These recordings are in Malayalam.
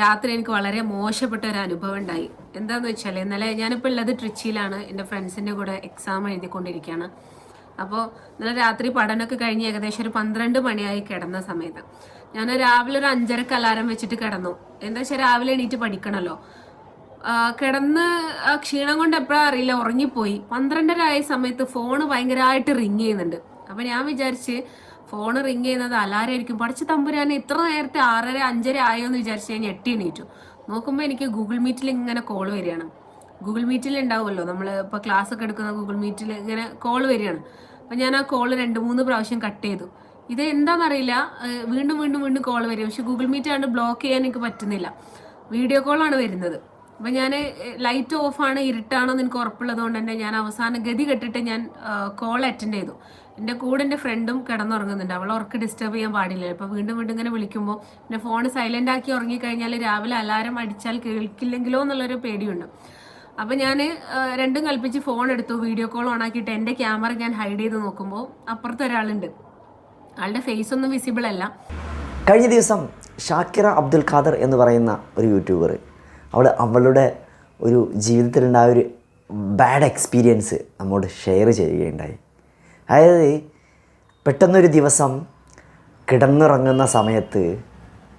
രാത്രി എനിക്ക് വളരെ മോശപ്പെട്ട ഒരു അനുഭവം ഉണ്ടായി. എന്താന്ന് വെച്ചാൽ ഇന്നലെ ഞാനിപ്പോൾ ഉള്ളത് ട്രിച്ചിയിലാണ്. എന്റെ ഫ്രണ്ട്സിന്റെ കൂടെ എക്സാം എഴുതിക്കൊണ്ടിരിക്കുകയാണ് അപ്പോൾ ഇന്നലെ രാത്രി പഠനമൊക്കെ കഴിഞ്ഞ് ഏകദേശം ഒരു പന്ത്രണ്ട് മണിയായി കിടന്ന സമയത്ത്. ഞാൻ രാവിലെ ഒരു അഞ്ചരക്ക് അലാരം വെച്ചിട്ട് കിടന്നു. എന്താ വെച്ചാൽ രാവിലെ എണീറ്റ് പഠിക്കണല്ലോ. കിടന്ന് ക്ഷീണം കൊണ്ട് എപ്പോഴാ അറിയില്ല ഉറങ്ങിപ്പോയി. പന്ത്രണ്ടര ആയ സമയത്ത് ഫോണ് ഭയങ്കരമായിട്ട് റിങ് ചെയ്യുന്നുണ്ട്. അപ്പൊ ഞാൻ വിചാരിച്ച് ഫോൺ റിങ് ചെയ്യുന്നത് അലാരായിരിക്കും പഠിച്ച തമ്പുരാൻ ഇത്ര നേരത്തെ ആറര അഞ്ചര ആയോ എന്ന് വിചാരിച്ച് ഞാൻ ഞെട്ടി എണീറ്റു. നോക്കുമ്പോൾ എനിക്ക് ഗൂഗിൾ മീറ്റിൽ ഇങ്ങനെ കോൾ വരികയാണ്. ഗൂഗിൾ മീറ്റിൽ ഉണ്ടാവുമല്ലോ. നമ്മൾ ഇപ്പോൾ ക്ലാസ് ഒക്കെ എടുക്കുന്ന ഗൂഗിൾ മീറ്റിൽ ഇങ്ങനെ കോൾ വരികയാണ്. അപ്പം ഞാൻ ആ കോൾ രണ്ട് മൂന്ന് പ്രാവശ്യം കട്ട് ചെയ്തു. ഇത് എന്താണെന്നറിയില്ല വീണ്ടും വീണ്ടും വീണ്ടും കോൾ വരും. പക്ഷെ ഗൂഗിൾ മീറ്റ് ആണ് ബ്ലോക്ക് ചെയ്യാൻ എനിക്ക് പറ്റുന്നില്ല. വീഡിയോ കോളാണ് വരുന്നത്. അപ്പം ഞാൻ ലൈറ്റ് ഓഫാണ് ഇരുട്ടാണോ എന്ന് എനിക്ക് ഉറപ്പുള്ളത് കൊണ്ട് തന്നെ ഞാൻ അവസാനം ഗതി കെട്ടിട്ട് ഞാൻ കോൾ അറ്റൻഡ് ചെയ്തു. എന്റെ കൂടെ എന്റെ ഫ്രണ്ടും കിടന്നുറങ്ങുന്നുണ്ട്. അവൾ ഉറക്ക് ഡിസ്റ്റർബ് ചെയ്യാൻ പാടില്ല. ഇപ്പോൾ വീണ്ടും വീണ്ടും ഇങ്ങനെ വിളിക്കുമ്പോൾ പിന്നെ ഫോൺ സൈലന്റ് ആക്കി ഉറങ്ങിക്കഴിഞ്ഞാൽ രാവിലെ അലാരം അടിച്ചാൽ കേൾക്കില്ലെങ്കിലോ എന്നുള്ളൊരു പേടിയുണ്ട്. അപ്പം ഞാൻ രണ്ടും കൽപ്പിച്ച് ഫോൺ എടുത്തു. വീഡിയോ കോൾ ഓൺ ആക്കിയിട്ട് എന്റെ ക്യാമറ ഞാൻ ഹൈഡ് ചെയ്ത് നോക്കുമ്പോൾ അപ്പുറത്തെ ഒരാളുണ്ട്. ആളുടെ ഫേസ് ഒന്നും വിസിബിൾ അല്ല. കഴിഞ്ഞ ദിവസം ഷാക്കിറ അബ്ദുൽ ഖാദർ എന്ന് പറയുന്ന ഒരു യൂട്യൂബർ അവൾ അവളുടെ ഒരു ജീവിതത്തിലുണ്ടായ ഒരു ബാഡ് എക്സ്പീരിയൻസ് നമ്മോട് ഷെയർ ചെയ്യുകയുണ്ടായി. അതായത് പെട്ടെന്നൊരു ദിവസം കിടന്നിറങ്ങുന്ന സമയത്ത്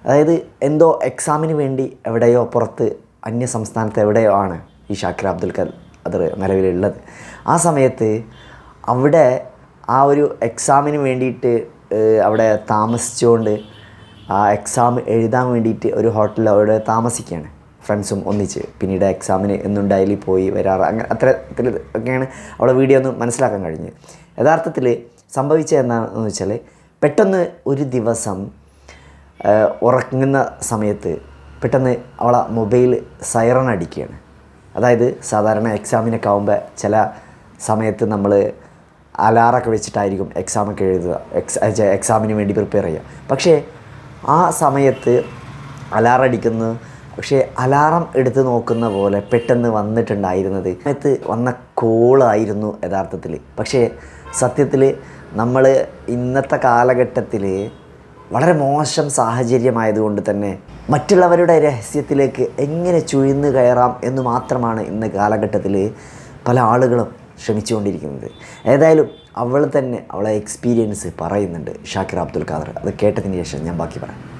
അതായത് എന്തോ എക്സാമിന് വേണ്ടി എവിടെയോ പുറത്ത് അന്യ സംസ്ഥാനത്ത് എവിടെയോ ആണ് ഈ ഷാക്കിർ അബ്ദുൽ ഖാദർ നിലവിലുള്ളത്. ആ സമയത്ത് അവിടെ ആ ഒരു എക്സാമിന് വേണ്ടിയിട്ട് അവിടെ താമസിച്ചുകൊണ്ട് ആ എക്സാം എഴുതാൻ വേണ്ടിയിട്ട് ഒരു ഹോട്ടലിൽ അവിടെ താമസിക്കുകയാണ്. ഫ്രണ്ട്സും ഒന്നിച്ച്. പിന്നീട് എക്സാമിന് എന്നും ഡെയിലി പോയി വരാറ്. അങ്ങനെ അത്തരത്തിൽ ഒക്കെയാണ് അവളെ വീഡിയോ ഒന്ന് മനസ്സിലാക്കാൻ കഴിഞ്ഞത് യഥാർത്ഥത്തിൽ സംഭവിച്ചത് എന്താണെന്ന് വെച്ചാൽ പെട്ടെന്ന് ഒരു ദിവസം ഉറങ്ങുന്ന സമയത്ത് പെട്ടെന്ന് അവളെ മൊബൈൽ സൈറൺ അടിക്കുകയാണ്. അതായത് സാധാരണ എക്സാമിനൊക്കെ ആകുമ്പോൾ ചില സമയത്ത് നമ്മൾ അലാറൊക്കെ വെച്ചിട്ടായിരിക്കും എക്സാമൊക്കെ എഴുതുക. എക്സ് എക്സാമിന് വേണ്ടി പ്രിപ്പയർ ചെയ്യുക. പക്ഷേ ആ സമയത്ത് അലാറടിക്കുന്നത് പക്ഷേ അലാറം എടുത്ത് നോക്കുന്ന പോലെ പെട്ടെന്ന് വന്നിട്ടുണ്ടായിരുന്നത്. സമയത്ത് വന്ന കോളായിരുന്നു യഥാർത്ഥത്തിൽ പക്ഷേ സത്യത്തിൽ നമ്മൾ ഇന്നത്തെ കാലഘട്ടത്തിൽ വളരെ മോശം സാഹചര്യമായതുകൊണ്ട് തന്നെ മറ്റുള്ളവരുടെ രഹസ്യത്തിലേക്ക് എങ്ങനെ ചുഴിന്ന് കയറാം എന്ന് മാത്രമാണ് ഇന്ന് കാലഘട്ടത്തിൽ പല ആളുകളും ശ്രമിച്ചുകൊണ്ടിരിക്കുന്നത്. ഏതായാലും അവൾ തന്നെ അവളെ എക്സ്പീരിയൻസ് പറയുന്നുണ്ട്. ഷാക്കിർ അബ്ദുൽ ഖാദർ. അത് കേട്ടതിന് ശേഷം ഞാൻ ബാക്കി പറയാം.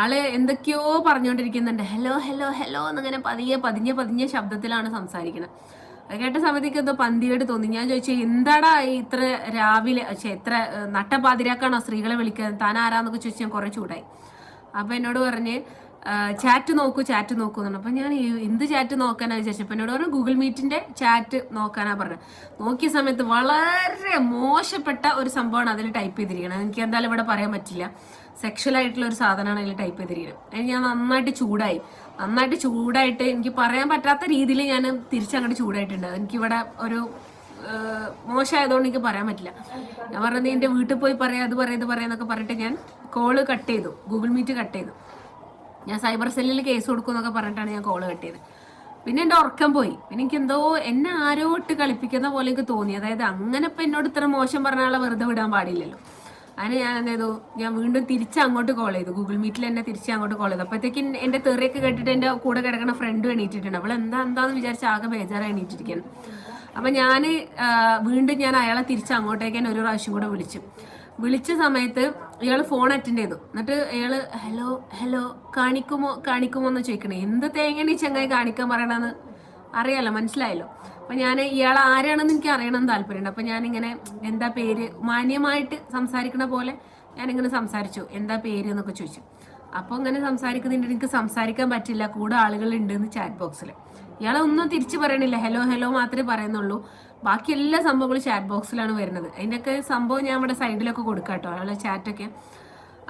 ആൾ എന്തൊക്കെയോ പറഞ്ഞുകൊണ്ടിരിക്കുന്നുണ്ട്. ഹലോ ഹലോ ഹലോ എന്നിങ്ങനെ പതിയെ പതിഞ്ഞ പതിഞ്ഞ ശബ്ദത്തിലാണ് സംസാരിക്കുന്നത് അത് കേട്ട സമയത്തേക്ക് എന്തോ പന്തിയോട് തോന്നി. ഞാൻ ചോദിച്ചു എന്താടാ ഇത്ര രാവിലെ പക്ഷെ എത്ര നട്ടപാതിരാക്കാണോ സ്ത്രീകളെ വിളിക്കുന്നത്? താൻ ആരാന്നൊക്കെ ചോദിച്ചു ഞാൻ കുറേ ചൂടായി. അപ്പൊ എന്നോട് പറഞ്ഞ് ചാറ്റ് നോക്കൂ ചാറ്റ് നോക്കൂ എന്നാണ് അപ്പൊ ഞാൻ എന്ത് ചാറ്റ് നോക്കാനാ വിചാരിച്ചപ്പോ എന്നോട് പറഞ്ഞു ഗൂഗിൾ മീറ്റിന്റെ ചാറ്റ് നോക്കാനാ പറഞ്ഞത്. നോക്കിയ സമയത്ത് വളരെ മോശപ്പെട്ട ഒരു സംഭവമാണ് അതിൽ ടൈപ്പ് ചെയ്തിരിക്കുന്നത് എനിക്ക് എന്തായാലും ഇവിടെ പറയാൻ പറ്റില്ല. സെക്ഷൽ ആയിട്ടുള്ള ഒരു സാധനമാണ് അതിൽ ടൈപ്പ് ചെയ്തിരിക്കുന്നത് അതിന് ഞാൻ നന്നായിട്ട് ചൂടായി. നന്നായിട്ട് ചൂടായിട്ട് എനിക്ക് പറയാൻ പറ്റാത്ത രീതിയിൽ ഞാൻ തിരിച്ചങ്ങോട്ട് ചൂടായിട്ടുണ്ട്. എനിക്കിവിടെ ഒരു മോശമായതുകൊണ്ട് എനിക്ക് പറയാൻ പറ്റില്ല. ഞാൻ പറഞ്ഞത് എന്റെ വീട്ടിൽ പോയി പറയാം അത് പറയാം ഇത് പറയാം എന്നൊക്കെ പറഞ്ഞിട്ട് ഞാൻ കോൾ കട്ട് ചെയ്തു. ഗൂഗിൾ മീറ്റ് കട്ട് ചെയ്തു. ഞാൻ സൈബർ സെല്ലിൽ കേസ് കൊടുക്കും എന്നൊക്കെ പറഞ്ഞിട്ടാണ് ഞാൻ കോൾ കെട്ടിയത്. പിന്നെ എന്റെ ഉറക്കം പോയി. പിന്നെ എനിക്ക് എന്തോ എന്നെ ആരോ ഇട്ട് കളിപ്പിക്കുന്ന പോലെ എനിക്ക് തോന്നി. അതായത് അങ്ങനെ ഇപ്പം എന്നോട് ഇത്ര മോശം പറഞ്ഞാളെ വെറുതെ വിടാൻ പാടില്ലല്ലോ. അതിന് ഞാൻ എന്ത് ചെയ്തു? ഞാൻ വീണ്ടും തിരിച്ച് അങ്ങോട്ട് കോൾ ചെയ്തു. ഗൂഗിൾ മീറ്റിൽ എന്നെ തിരിച്ച് അങ്ങോട്ട് കോൾ ചെയ്തു. അപ്പോഴത്തേക്കും എന്റെ തെറിയൊക്കെ കേട്ടിട്ട് എന്റെ കൂടെ കിടക്കുന്ന ഫ്രണ്ട് എണീറ്റിട്ടുണ്ട്. അവൾ എന്താ എന്താന്ന് വിചാരിച്ച് ആകെ ബേജാറായി എണീറ്റിരിക്കുകയാണ്. അപ്പം ഞാൻ വീണ്ടും ഞാൻ അയാളെ തിരിച്ച് അങ്ങോട്ടേക്ക് തന്നെ ഒരു പ്രാവശ്യം കൂടെ വിളിച്ചു. വിളിച്ച സമയത്ത് ഇയാൾ ഫോൺ അറ്റൻഡ് ചെയ്തു. എന്നിട്ട് ഇയാൾ ഹലോ ഹലോ കാണിക്കുമോ കാണിക്കുമോ എന്ന് ചോദിക്കണേ. എന്ത് തേങ്ങയാണ് ഈ ചങ്ങായി കാണിക്കാൻ പറയണമെന്ന് അറിയാലോ മനസ്സിലായല്ലോ. അപ്പൊ ഞാൻ ഇയാൾ ആരാണെന്ന് എനിക്ക് അറിയണമെന്ന് താല്പര്യമുണ്ട്. അപ്പൊ ഞാനിങ്ങനെ എന്താ പേര്? മാന്യമായിട്ട് സംസാരിക്കണ പോലെ ഞാനിങ്ങനെ സംസാരിച്ചു. എന്താ പേര്? എന്നൊക്കെ ചോദിച്ചു. അപ്പോൾ ഇങ്ങനെ സംസാരിക്കുന്നുണ്ട് എനിക്ക് സംസാരിക്കാൻ പറ്റില്ല. കൂടെ ആളുകളുണ്ട് എന്ന് ചാറ്റ് ബോക്സിൽ ഇയാളെ ഒന്നും തിരിച്ചു പറയണില്ല. ഹലോ ഹലോ മാത്രമേ പറയുന്നുള്ളൂ. ബാക്കി എല്ലാ സംഭവങ്ങളും ചാറ്റ് ബോക്സിലാണ് വരുന്നത്. അതിന്റെയൊക്കെ സംഭവം ഞാൻ ഇവിടെ സൈഡിലൊക്കെ കൊടുക്കാം കേട്ടോ. അയാളെ ചാറ്റൊക്കെ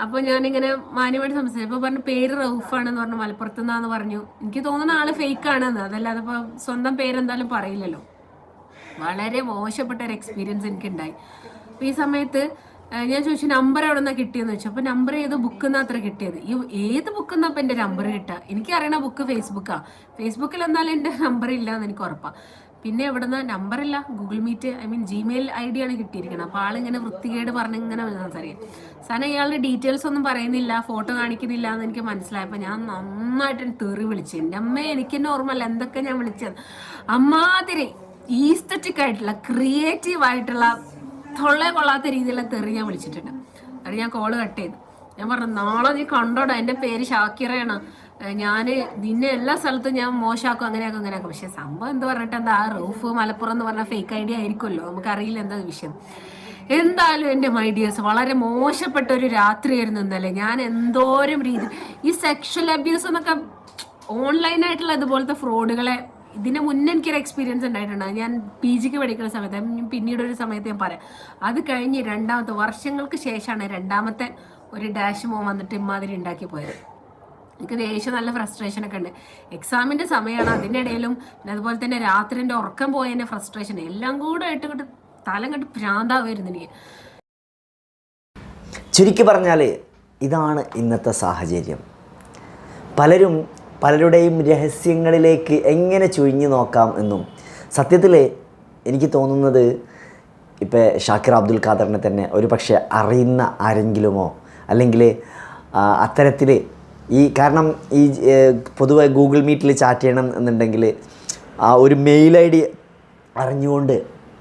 അപ്പോൾ ഞാനിങ്ങനെ മാന്യമായിട്ട് സംസാരിച്ചു. അപ്പോൾ പറഞ്ഞു പേര് റൌഫാണെന്ന് പറഞ്ഞു. മലപ്പുറത്ത് നിന്നാന്ന് പറഞ്ഞു. എനിക്ക് തോന്നുന്ന ആൾ ഫേക്ക് ആണെന്ന്. അതല്ലാതെ ഇപ്പോൾ സ്വന്തം പേരെന്തായാലും പറയില്ലല്ലോ. വളരെ മോശപ്പെട്ട ഒരു എക്സ്പീരിയൻസ് എനിക്കുണ്ടായി. അപ്പോൾ ഈ സമയത്ത് ഞാൻ ചോദിച്ചു നമ്പർ എവിടെ നിന്നാണ് കിട്ടിയെന്ന് വെച്ചു അപ്പോൾ നമ്പർ ഏത് ബുക്കിൽ നിന്ന് അത്ര കിട്ടിയത്? ഈ ഏത് ബുക്കിൽ നിന്നാണ് എന്റെ നമ്പർ കിട്ടുക? എനിക്ക് അറിയണ ബുക്ക് ഫേസ്ബുക്കാണ് ഫേസ്ബുക്കിൽ എന്നാലും എന്റെ നമ്പർ ഇല്ല എന്ന് എനിക്ക് ഉറപ്പാണ് പിന്നെ എവിടെ നിന്ന് നമ്പറില്ല Google Meet I mean Gmail I D ആണ് കിട്ടിയിരിക്കുന്നത് അപ്പോൾ ആളിങ്ങനെ വൃത്തികേട് പറഞ്ഞ് ഇങ്ങനെ സംസാരിക്കും. സാധനം ഇയാളുടെ ഡീറ്റെയിൽസ് ഒന്നും പറയുന്നില്ല ഫോട്ടോ കാണിക്കുന്നില്ല എന്ന് എനിക്ക് മനസ്സിലായപ്പോൾ ഞാൻ നന്നായിട്ട് തെറി വിളിച്ചു. എന്റെ അമ്മ എനിക്ക് തന്നെ ഓർമ്മയില്ല. എന്തൊക്കെ ഞാൻ വിളിച്ചത്? അമ്മാതിരി ഈസ്തറ്റിക് ആയിട്ടുള്ള ക്രിയേറ്റീവ് ആയിട്ടുള്ള തൊള്ളെ കൊള്ളാത്ത രീതിയിലുള്ള തെറി ഞാൻ വിളിച്ചിട്ടുണ്ട്. അത് ഞാൻ കോൾ കട്ട് ചെയ്തു. ഞാൻ പറഞ്ഞു നാളെ നീ കണ്ടോടാ എന്റെ പേര് ഷാക്കിറയാണ്. ഞാൻ നിന്നെ എല്ലാ സ്ഥലത്തും ഞാൻ മോശമാക്കും അങ്ങനെയാക്കും അങ്ങനെയാക്കും. പക്ഷെ സംഭവം എന്ത് പറഞ്ഞിട്ട് എന്താ ആ റൂഫ് മലപ്പുറം എന്ന് പറഞ്ഞ ഫേക്ക് ഐഡിയ ആയിരിക്കുമല്ലോ നമുക്കറിയില്ല എന്താ വിഷയം. എന്തായാലും എന്റെ മൈഡിയേഴ്സ് വളരെ മോശപ്പെട്ട ഒരു രാത്രിയായിരുന്നു ഇന്നലെ. ഞാൻ എന്തോരം രീതി ഈ സെക്ഷൽ അബ്യൂസ് എന്നൊക്കെ ഓൺലൈനായിട്ടുള്ള ഇതുപോലത്തെ ഫ്രോഡുകളെ ഇതിന് മുന്നേ എനിക്കൊരു എക്സ്പീരിയൻസ് ഉണ്ടായിട്ടുണ്ട്. ഞാൻ പി ജിക്ക് പഠിക്കുന്ന സമയത്ത് പിന്നീട് ഒരു സമയത്ത് ഞാൻ പറയാം. അത് കഴിഞ്ഞ് രണ്ടാമത്തെ വർഷങ്ങൾക്ക് ശേഷമാണ് രണ്ടാമത്തെ ഒരു ഡാഷ് മോൻ വന്നിട്ട് ഇമാതിരി ഉണ്ടാക്കി പോയത്. എനിക്ക് ദേഷ്യം നല്ല ഫ്രസ്ട്രേഷൻ ഒക്കെ ഉണ്ട്. എക്സാമിന്റെ സമയമാണ് അതിന്റെ ഇടയിലും പിന്നെ അതുപോലെ തന്നെ രാത്രിന്റെ ഉറക്കം പോയതിന്റെ ഫ്രസ്ട്രേഷൻ എല്ലാം കൂടെ ആയിട്ട് കിട്ട് തലം കണ്ട് ഭ്രാന്താവായിരുന്നു എനിക്ക്. ചുരുക്കി പറഞ്ഞാൽ ഇതാണ് ഇന്നത്തെ സാഹചര്യം. പലരും പലരുടെയും രഹസ്യങ്ങളിലേക്ക് എങ്ങനെ ചുഴിഞ്ഞു നോക്കാം എന്നും. സത്യത്തിൽ എനിക്ക് തോന്നുന്നത് ഇപ്പോൾ ഷാക്കിർ അബ്ദുൽ ഖാദറിനെ തന്നെ ഒരു പക്ഷേ അറിയുന്ന ആരെങ്കിലുമോ അല്ലെങ്കിൽ അത്തരത്തിൽ ഈ കാരണം ഈ പൊതുവെ ഗൂഗിൾ മീറ്റിൽ ചാറ്റ് ചെയ്യണം എന്നുണ്ടെങ്കിൽ ഒരു മെയിൽ ഐ ഡി അറിഞ്ഞുകൊണ്ട്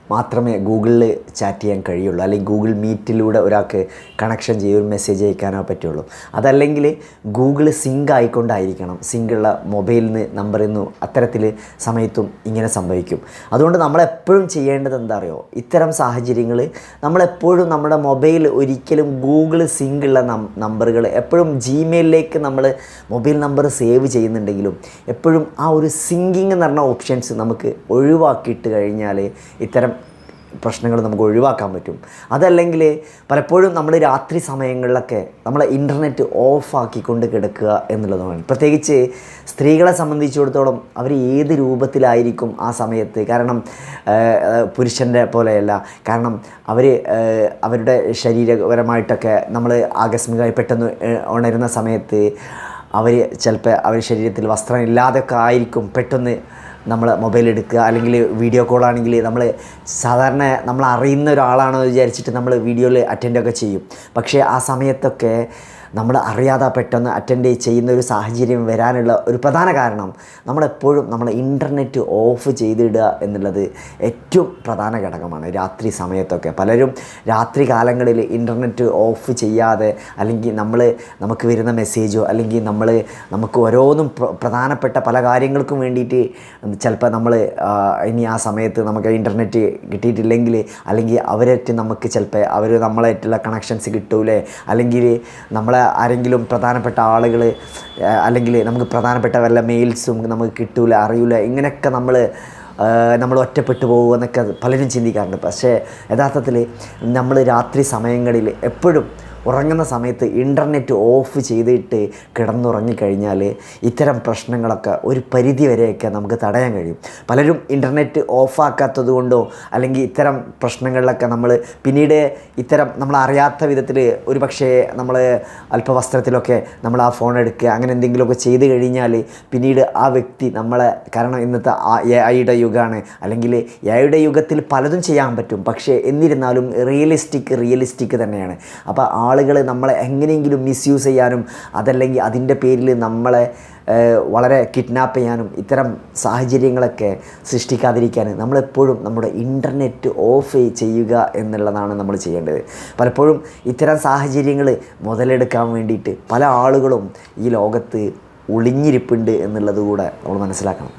മാത്രമേ ഗൂഗിളിൽ ചാറ്റ് ചെയ്യാൻ കഴിയുള്ളൂ അല്ലെങ്കിൽ ഗൂഗിൾ മീറ്റിലൂടെ ഒരാൾക്ക് കണക്ഷൻ ചെയ്യുക ഒരു മെസ്സേജ് അയക്കാനോ പറ്റുള്ളൂ. അതല്ലെങ്കിൽ ഗൂഗിൾ സിങ്ക് ആയിക്കൊണ്ടായിരിക്കണം സിങ്കുള്ള മൊബൈലിൽ നിന്ന് നമ്പറിൽ നിന്നും അത്തരത്തിൽ സമയത്തും ഇങ്ങനെ സംഭവിക്കും. അതുകൊണ്ട് നമ്മളെപ്പോഴും ചെയ്യേണ്ടത് എന്താ അറിയോ ഇത്തരം സാഹചര്യങ്ങൾ നമ്മളെപ്പോഴും നമ്മുടെ മൊബൈൽ ഒരിക്കലും ഗൂഗിൾ സിങ്കുള്ള നമ്പറുകൾ എപ്പോഴും ജിമെയിലിലേക്ക് നമ്മൾ മൊബൈൽ നമ്പർ സേവ് ചെയ്യുന്നുണ്ടെങ്കിലും എപ്പോഴും ആ ഒരു സിങ്കിങ് എന്ന് പറഞ്ഞ ഓപ്ഷൻസ് നമുക്ക് ഒഴിവാക്കിയിട്ട് കഴിഞ്ഞാൽ ഇത്തരം പ്രശ്നങ്ങൾ നമുക്ക് ഒഴിവാക്കാൻ പറ്റും. അതല്ലെങ്കിൽ പലപ്പോഴും നമ്മൾ രാത്രി സമയങ്ങളിലൊക്കെ നമ്മളെ ഇന്റർനെറ്റ് ഓഫാക്കിക്കൊണ്ട് കിടക്കുക എന്നുള്ളതാണ്. പ്രത്യേകിച്ച് സ്ത്രീകളെ സംബന്ധിച്ചിടത്തോളം അവർ ഏത് രൂപത്തിലായിരിക്കും ആ സമയത്ത്? കാരണം പുരുഷന്റെ പോലെയല്ല. കാരണം അവർ അവരുടെ ശരീരപരമായിട്ടൊക്കെ നമ്മൾ ആകസ്മികമായി പെട്ടെന്ന് ഉണരുന്ന സമയത്ത് അവർ ചിലപ്പോൾ അവർ ശരീരത്തിൽ വസ്ത്രം ഇല്ലാതൊക്കെ ആയിരിക്കും പെട്ടെന്ന് നമ്മൾ മൊബൈൽ എടുക്കുക അല്ലെങ്കിൽ വീഡിയോ കോൾ ആണെങ്കിൽ നമ്മൾ സാധാരണ നമ്മൾ അറിയുന്ന ഒരാളാണെന്ന് വിചാരിച്ചിട്ട് നമ്മൾ വീഡിയോയിൽ അറ്റൻഡൊക്കെ ചെയ്യും. പക്ഷേ ആ സമയത്തൊക്കെ നമ്മൾ അറിയാതെ പെട്ടെന്ന് അറ്റൻഡ് ചെയ്യുന്ന ഒരു സാഹചര്യം വരാനുള്ള ഒരു പ്രധാന കാരണം നമ്മളെപ്പോഴും നമ്മൾ ഇന്റർനെറ്റ് ഓഫ് ചെയ്തിടുക എന്നുള്ളത് ഏറ്റവും പ്രധാന ഘടകമാണ് രാത്രി സമയത്തൊക്കെ. പലരും രാത്രി കാലങ്ങളിൽ ഇന്റർനെറ്റ് ഓഫ് ചെയ്യാതെ അല്ലെങ്കിൽ നമ്മൾ നമുക്ക് വരുന്ന മെസ്സേജോ അല്ലെങ്കിൽ നമ്മൾ നമുക്ക് ഓരോന്നും പ്ര- പ്രധാനപ്പെട്ട പല കാര്യങ്ങൾക്കും വേണ്ടിയിട്ട് ചിലപ്പോൾ നമ്മൾ ഇനി ആ സമയത്ത് നമുക്ക് ഇന്റർനെറ്റ് കിട്ടിയിട്ടില്ലെങ്കിൽ അല്ലെങ്കിൽ അവരായിട്ട് നമുക്ക് ചിലപ്പോൾ അവർ നമ്മളായിട്ടുള്ള കണക്ഷൻസ് കിട്ടൂലേ? അല്ലെങ്കിൽ നമ്മളെ ആരെങ്കിലും പ്രധാനപ്പെട്ട ആളുകൾ അല്ലെങ്കിൽ നമുക്ക് പ്രധാനപ്പെട്ട വല്ല മെയിൽസും നമുക്ക് കിട്ടൂല അറിയൂല ഇങ്ങനെയൊക്കെ നമ്മൾ നമ്മൾ ഒറ്റപ്പെട്ടു പോകുമെന്നൊക്കെ പലരും ചിന്തിക്കാറുണ്ട്. പക്ഷേ യഥാർത്ഥത്തിൽ നമ്മൾ രാത്രി സമയങ്ങളിൽ എപ്പോഴും ഉറങ്ങുന്ന സമയത്ത് ഇന്റർനെറ്റ് ഓഫ് ചെയ്തിട്ട് കിടന്നുറങ്ങിക്കഴിഞ്ഞാൽ ഇത്തരം പ്രശ്നങ്ങളൊക്കെ ഒരു പരിധി വരെയൊക്കെ നമുക്ക് തടയാൻ കഴിയും. പലരും ഇന്റർനെറ്റ് ഓഫാക്കാത്തത് കൊണ്ടോ അല്ലെങ്കിൽ ഇത്തരം പ്രശ്നങ്ങളിലൊക്കെ നമ്മൾ പിന്നീട് ഇത്തരം നമ്മൾ അറിയാത്ത വിധത്തിൽ ഒരു പക്ഷേ നമ്മൾ അല്പവസ്ത്രത്തിലൊക്കെ നമ്മൾ ആ ഫോൺ എടുക്കുക അങ്ങനെ എന്തെങ്കിലുമൊക്കെ ചെയ്ത് കഴിഞ്ഞാൽ പിന്നീട് ആ വ്യക്തി നമ്മളെ കാരണം ഇന്നത്തെ എ ഐയുടെ യുഗമാണ്. അല്ലെങ്കിൽ എ ഐയുടെ യുഗത്തിൽ പലതും ചെയ്യാൻ പറ്റും. പക്ഷേ എന്നിരുന്നാലും റിയലിസ്റ്റിക് റിയലിസ്റ്റിക് തന്നെയാണ്. അപ്പോൾ ആളുകൾ നമ്മളെ എങ്ങനെയെങ്കിലും മിസ്യൂസ് ചെയ്യാനും അതല്ലെങ്കിൽ അതിന്റെ പേരിൽ നമ്മളെ വളരെ കിഡ്നാപ്പ് ചെയ്യാനും ഇത്തരം സാഹചര്യങ്ങളൊക്കെ സൃഷ്ടിക്കാതിരിക്കാൻ നമ്മളെപ്പോഴും നമ്മുടെ ഇന്റർനെറ്റ് ഓഫ് ചെയ്യുക എന്നുള്ളതാണ് നമ്മൾ ചെയ്യേണ്ടത്. പലപ്പോഴും ഇത്തരം സാഹചര്യങ്ങൾ മുതലെടുക്കാൻ വേണ്ടിയിട്ട് പല ആളുകളും ഈ ലോകത്ത് ഒളിഞ്ഞിരിപ്പുണ്ട് എന്നുള്ളത് കൂടെ നമ്മൾ മനസ്സിലാക്കണം.